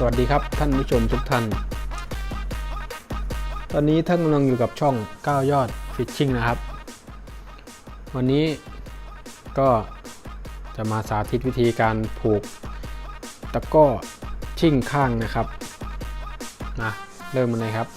สวัสดีครับท่านผู้ชมทุกท่าน ตอนนี้ท่านกำลังอยู่กับช่อง 9 ยอดฟิชชิ่งนะครับ วันนี้ก็จะมาสาธิตวิธีการผูกตะก้อชิ่งข้างนะครับนะเริ่มกันเลยครับ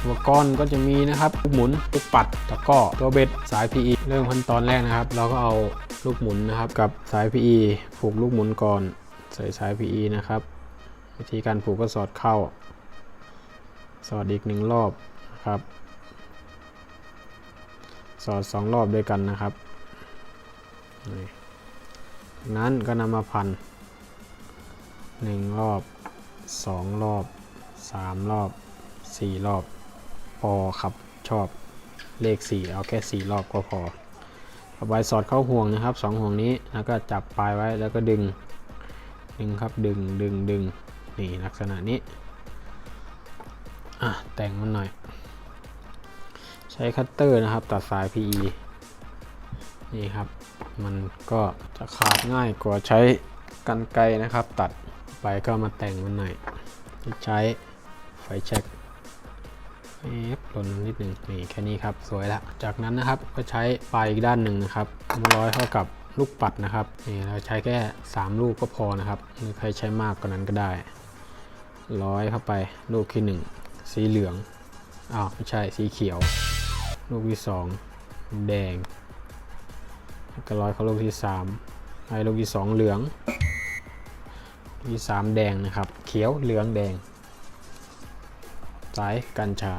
อุปกรณ์ก็จะมีนะครับ ลูกหมุน ลูกปัด ตะก้อ ตัวเบ็ด สาย PE เริ่มขั้นตอนแรกนะครับ เราก็เอาลูกหมุนนะครับกับสาย PE ผูกลูกหมุนก่อนใส่สาย PE นะครับ วิธีการผูกก็สอดเข้า สอดอีกหนึ่งรอบนะครับ สอดสองรอบด้วยกันนะครับนั้นก็นำมาพันหนึ่งรอบสองรอบสามรอบสี่รอบ พอครับชอบเลข4เอาแค่4รอบก็พอเอาไว้สอดเข้าห่วงนะครับสองห่วงนี้แล้วก็จับปลายไว้แล้วก็ดึงดึงครับดึงดึงดึง นี่ลักษณะนี้ อะ แต่งมันหน่อย ใช้คัตเตอร์นะครับ ตัดสาย PE นี่ครับ มันก็จะขาดง่ายกว่าใช้กันไกรนะครับ ตัดไปก็มาแต่งมันหน่อยใช้ไฟแช็กเอฟหล่นนิดหนึ่งนี่แค่นี้ครับ สวยละจากนั้นนะครับก็ใช้ปลายอีกด้านหนึ่งนะครับมาร้อยเข้ากับลูกปัดนะครับนี่เราใช้แค่ 3 ลูกก็พอนะครับหรือใครใช้มากกว่านั้นก็ได้ ร้อยเข้าไป ลูกที่1สีเหลือง อ้าวไม่ใช่สีเขียว ลูกที่2แดงแล้วก็ร้อยเข้าลูกที่3ให้ลูกที่2เหลืองลูกที่3แดงนะครับ เขียวเหลืองแดง สายกัญชา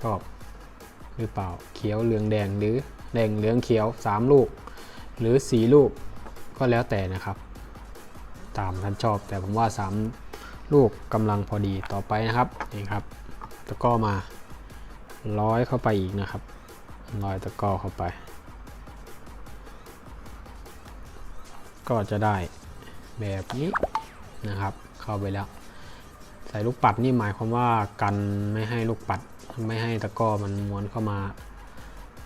ชอบ หรือเปล่า เขียวเหลืองแดงหรือแดงเหลืองเขียว3ลูก หรือ4ลูกก็แล้วแต่นะครับ ตามท่านชอบแต่ผมว่า3 ลูกกำลังพอดีต่อไปนะครับนี่ครับตะก้อมาร้อยเข้าไปอีกนะครับร้อยตะก้อเข้าไป ก็จะได้แบบนี้นะครับ เข้าไปแล้ว ใส่ลูกปัดนี่หมายความว่ากันไม่ให้ลูกปัดไม่ให้ตะก้อมันม้วนเข้ามา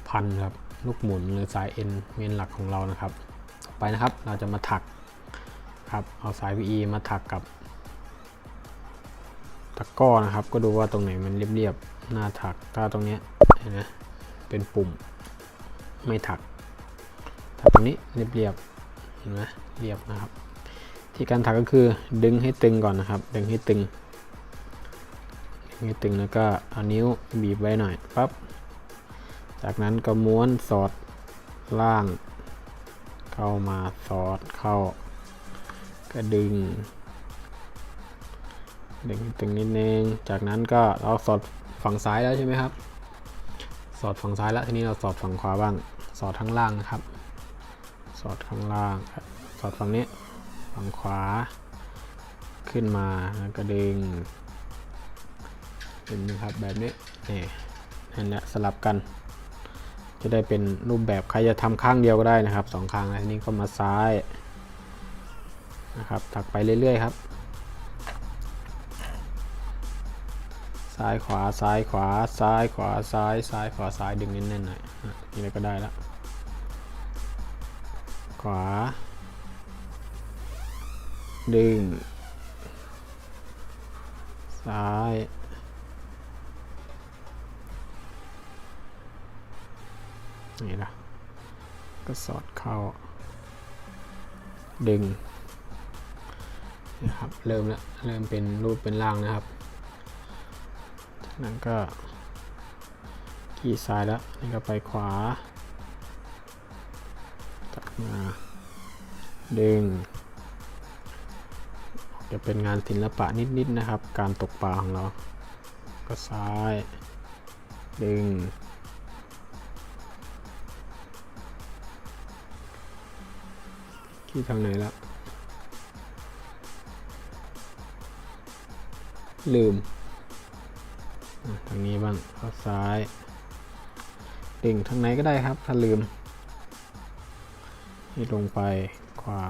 พันครับลูกหมุนหรือสายเอ็นเมนหลักของเรานะครับ ต่อไปนะครับเราจะมาถักครับเอาสาย PE มาถักกับ ตะก้อนะครับ ก็ดูว่าตรงไหนมันเรียบๆหน้าถักถ้าตรงเนี้ยเห็นไหมเป็นปุ่มไม่ถักถักตรงนี้เรียบๆเห็นไหมเรียบนะครับ ที่การถักก็คือดึงให้ตึงก่อนนะครับ ดึงให้ตึงให้ตึงแล้วก็เอานิ้วบีบไว้หน่อยปั๊บจากนั้นก็ม้วนสอดล่าง เข้ามาสอดเข้า ก็ดึง ดึงตึงนิดนึง จากนั้นก็เราสอดฝั่งซ้ายแล้วใช่ไหมครับ สอดฝั่งซ้ายแล้วทีนี้เราสอดฝั่งขวาบ้าง สอดข้างล่างนะครับ สอดข้างล่าง สอดฝั่งนี้ ฝั่งขวา ขึ้นมาแล้วก็ดึงเห็นไหมครับแบบนี้นี่นั่นแหละสลับกัน จะได้เป็นรูปแบบใครจะทำข้างเดียวก็ได้นะครับสองข้างอันนี้ก็มาซ้ายนะครับถักไปเรื่อยๆครับ ซ้ายขวาซ้ายขวาซ้ายขวาซ้ายซ้ายขวาซ้ายดึงแน่นๆหน่อยอะนี่ก็ได้แล้วขวา ดึง ซ้าย นี่นะก็สอดเข้า ดึงนะครับ เริ่มแล้ว เริ่มเป็นรูปเป็นร่างนะครับ นั้นก็ขี่ซ้ายแล้วนี่ก็ไปขวาตัดมาดึง จะเป็นงานศิลปะนิดๆนะครับ การตกปลาของเรา ก็ซ้าย ดึงที่ทางไหนแล้วลืม ทางนี้บ้างเข้าซ้ายดิ่งทางไหนก็ได้ครับ ถ้าลืม นี่ลงไปขวา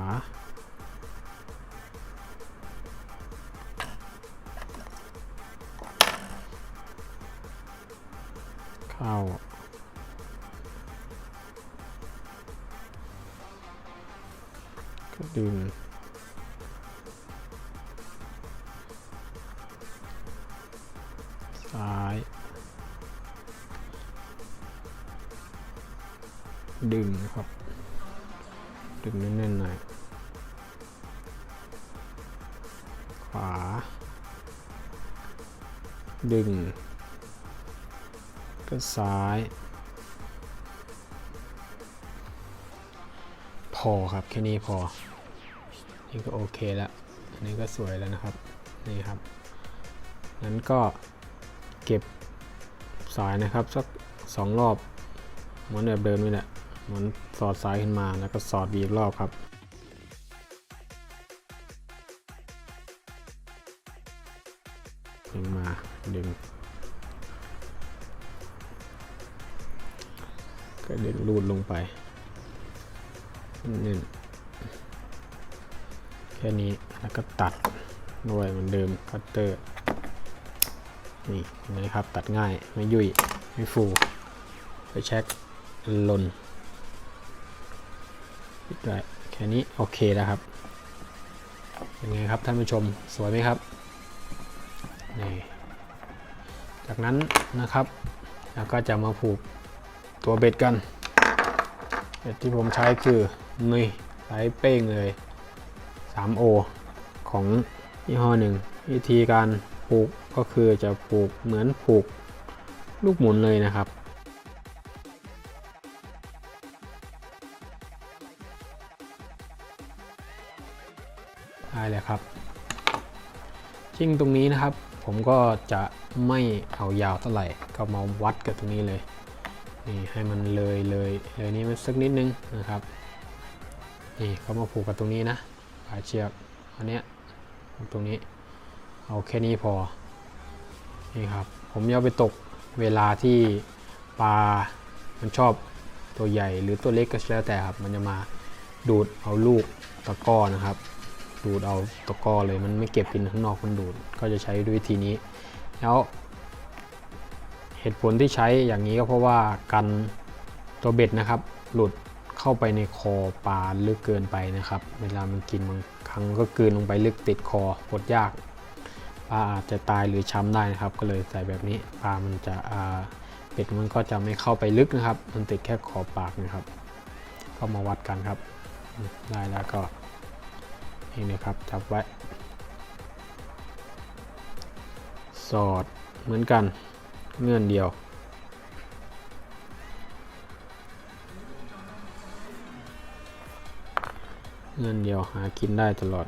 เข้าก็ดึง้าย ดึงนะครับ ดึงแน่นๆหน่อยขวา ดึง ก็ซ้าย พอครับ แค่นี้พอ นี่ก็โอเคแล้ว อันนี้ก็สวยแล้วนะครับ นี่ครับนั้นก็ เก็บสายนะครับสักสองรอบ เหมือนแบบเดิมนี่แหละเหมือนสอดสายขึ้นมาแล้วก็สอดอีกรอบครับดึงมาดึงก็ดึงรูดลงไปนี่แค่นี้แล้วก็ตัดด้วยเหมือนเดิมคัตเตอร์ นี่นไหมครับตัดง่ายไม่ยุ่ยไม่ฟูไปเช็คลนปิดไว้แค่นี้โอเคแล้วครับเป็นไงครับท่านผู้ชมสวยไหมครับนี่จากนั้นนะครับเราก็จะมาผูกตัวเบ็ดกันเบ็ดที่ผมใช้คือนี่สายเป้งเลย 3O ของยี่ห้อหนึ่งวิธีการ ปลูกก็คือจะปลูกเหมือนปลูกลูกหมุนเลยนะครับ ได้เลยครับ ชิ่งตรงนี้นะครับ ผมก็จะไม่เอายาวเท่าไหร่ ก็มาวัดกับตรงนี้เลย นี่ให้มันเลยเลยเลยนี้มันสักนิดนึงนะครับ นี่เขามาผูกกับตรงนี้นะปลายเชือกอันเนี้ยตรงนี้ เอาแค่นี้พอ นี่ครับ ผมจะเอาไปตกเวลาที่ปลา มันชอบตัวใหญ่หรือตัวเล็กก็แล้วแต่ครับ มันจะมาดูดเอาลูกตะก้อนะครับ ดูดเอาตะก้อเลย มันไม่เก็บกินข้างนอกมันดูด ก็จะใช้ด้วยวิธีนี้ แล้ว เหตุผลที่ใช้อย่างนี้ก็เพราะว่ากันตัวเบ็ดนะครับ หลุดเข้าไปในคอปลาลึกเกินไปนะครับ เวลามันกินบางครั้งก็กลืนลงไปลึกติดคอปลดยาก ปลาอาจจะตายหรือช้ำได้นะครับ ก็เลยใส่แบบนี้ปลามันจะเป็ดมันก็จะไม่เข้าไปลึกนะครับ มันติดแค่ขอบปากนะครับ ก็มาวัดกันครับ ได้แล้วก็นี่นะครับจับไว้ สอดเหมือนกันเงื่อนเดียวเงื่อนเดียวหากินได้ตลอด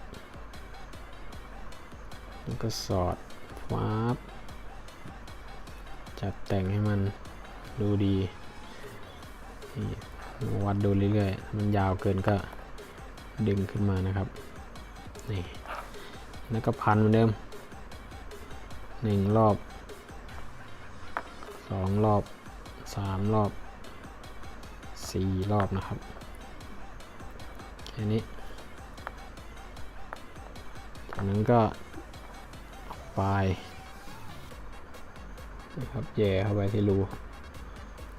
แล้วก็สอดฟ้าบจัดแต่งให้มันดูดีวัดดูเรื่อยๆ มันยาวเกินก็ดึงขึ้นมานะครับ นี่ แล้วก็พันเหมือนเดิมหนึ่งรอบสองรอบสามรอบสี่รอบนะครับ แค่นี้จากนั้นก็ ปลายนะครับแย่เข้าไปที่รู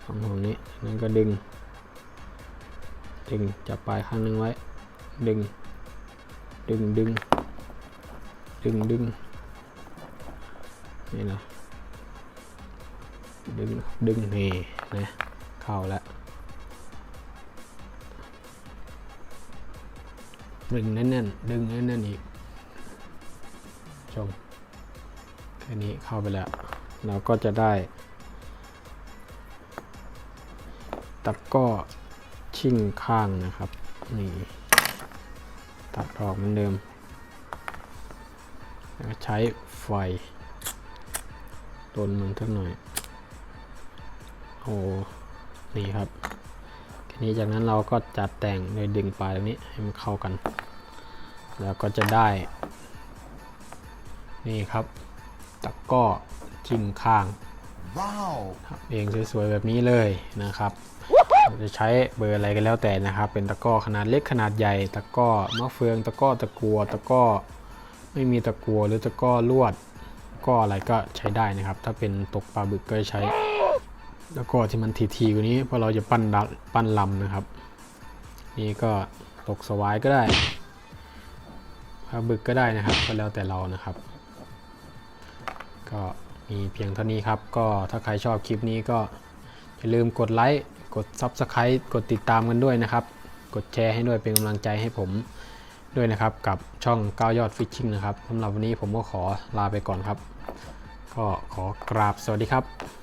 ของตรงนี้นั้นก็ดึง ดึงจับปลายข้างหนึงไว้ ดึง ดึงดึง ดึงดึงนี่นะดึงดึงนี่นะเข้าแล้วดึงแน่นๆดึงแน่นๆอีกชม แค่นี้เข้าไปแล้ว เราก็จะได้ตะก้อชิ่งข้างนะครับ นี่ ตัดออกเหมือนเดิม แล้วก็ใช้ไฟตนมันสักหน่อย โอ้นี่ครับทีนี้จากนั้นเราก็จัดแต่งโดยดึงปลายตรงนี้ให้มันเข้ากัน แล้วก็จะได้ นี่ครับ ตะก้อจิ้งข้าง Wow. ทำเองสวยๆแบบนี้เลยนะครับเราจะใช้เบอร์อะไรก็แล้วแต่นะครับ เป็นตะก้อขนาดเล็กขนาดใหญ่ตะก้อมะเฟืองตะก้อตะกัวตะก้อไม่มีตะกัวหรือตะก้อลวดก็อะไรก็ใช้ได้นะครับ ถ้าเป็นตกปลาบึกก็ใช้แล้วก็ที่มันทีๆกว่านี้เพราะเราจะปั้นดัปั้นลำนะครับ นี่ก็ตกสวายก็ได้ปลาบึกก็ได้นะครับก็แล้วแต่เรานะครับ ก็มีเพียงเท่านี้ครับ ก็ถ้าใครชอบคลิปนี้ก็อย่าลืมกดไลค์ กด Subscribe กดติดตามกันด้วยนะครับ กดแชร์ให้ด้วยเป็นกำลังใจให้ผมด้วยนะครับกับช่อง9ยอดฟิชชิ่งนะครับสำหรับวันนี้ผมก็ขอลาไปก่อนครับ ก็ขอกราบสวัสดีครับ